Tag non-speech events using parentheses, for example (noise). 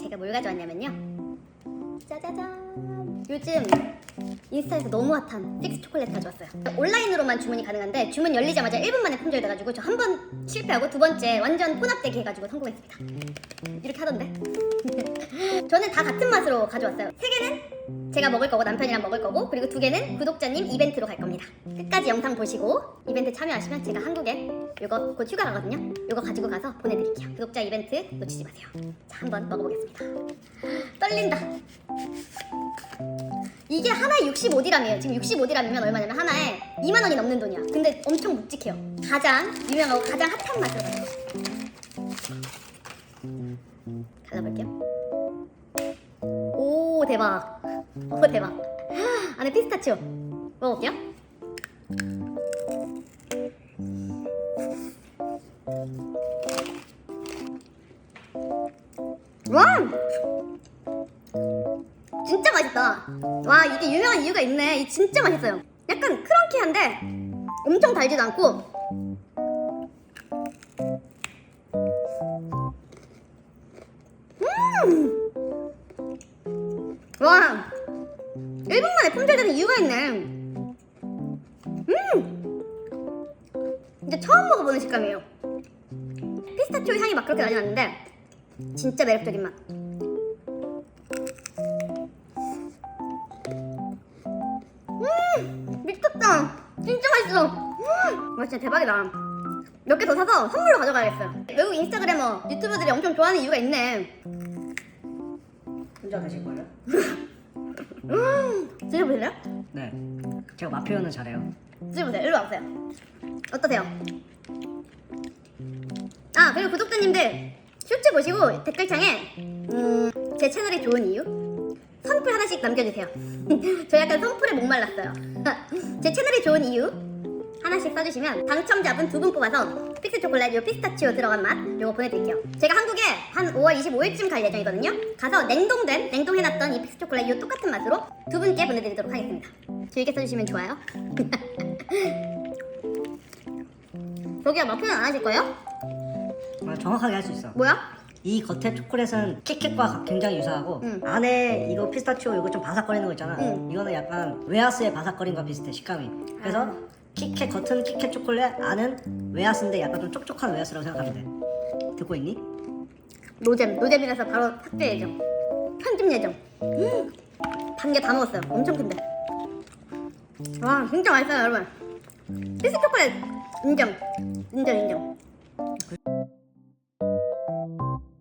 제가 뭘 가져왔냐면요. 짜자잔. 요즘 인스타에서 너무 핫한 픽스 초콜릿 가져왔어요. 온라인으로만 주문이 가능한데 주문 열리자마자 1분 만에 품절돼가지고 저 한 번 실패하고 두 번째 완전 혼합되기 해가지고 성공했습니다. 이렇게 하던데. (laughs) 저는 다 같은 맛으로 가져왔어요. 세 개는 제가 먹을 거고 남편이랑 먹을 거고 그리고 두 개는 구독자님 이벤트로 갈 겁니다. 끝까지 영상 보시고 이벤트 참여하시면 제가 한국에 이거 곧 휴가 가거든요. 이거 가지고 가서 보내드릴게요. 구독자 이벤트 놓치지 마세요. 자 한번 먹어보겠습니다. 떨린다. 이게 하나에 65디람이에요. 지금 65디람이면 얼마냐면 하나에 2만 원이 넘는 돈이야. 근데 엄청 묵직해요. 가장 유명하고 가장 핫한 맛으로. 갈라볼게요. 오 대박. 오 대박. 안에 피스타치오. 먹어볼게요. 와! 진짜 맛있다. 와 이게 유명한 이유가 있네. 이 진짜 맛있어요. 약간 크런키한데 엄청 달지도 않고. 음! 와 1분 만에 품절되는 이유가 있네. 음! 이제 처음 먹어보는 식감이에요. 피스타치오 향이 막 그렇게 나진 않는데 진짜 매력적인 맛. 미쳤다. 진짜 맛있어. 음, 와 진짜 대박이다. 몇 개 더 사서 선물로 가져가야겠어요. 외국 인스타그래머 유튜버들이 엄청 좋아하는 이유가 있네. 혼자 드실 거예요? (laughs) 음, 드셔보실래요? 네. 제가 맛 표현은 잘해요. 드셔보세요. 일로 와보세요. 어떠세요? 아 그리고 구독자님들 쇼츠 보시고 댓글창에 음, 제 채널이 좋은 이유 선풀 하나씩 남겨주세요. (laughs) 저 약간 선풀에 목말랐어요. (laughs) 제 채널이 좋은 이유 하나씩 써주시면 당첨자분 두 분 뽑아서 초콜릿 요 피스타치오 들어간 맛 요거 보내드릴게요. 제가 한국에 한 5월 25일쯤 갈 예정이거든요. 가서 냉동된 냉동해놨던 이 픽스 초콜릿 요 똑같은 맛으로 두 분께 보내드리도록 하겠습니다. 즐겨 써주시면 좋아요. 저기야 맛 표현 안 하실 거예요? 아, 정확하게 할 수 있어. 뭐야? 이 겉에 초콜릿은 킥킥과 굉장히 유사하고 응. 안에 이거 피스타치오 이거 좀 바삭거리는 거 있잖아. 응. 이거는 약간 웨하스의 바삭거림과 비슷해 식감이. 그래서 아. 킥킥 겉은 킥킥 초콜릿 안은 웨하스인데 약간 좀 촉촉한 웨하스라고 생각하면 돼. 듣고 있니? 노잼 노잼이라서 바로 삭제 예정. 편집 예정. 음, 단계 다 넣었어요. 엄청 큰데. 와 진짜 맛있어요 여러분. 피스 초콜릿. 인정. 인정 인정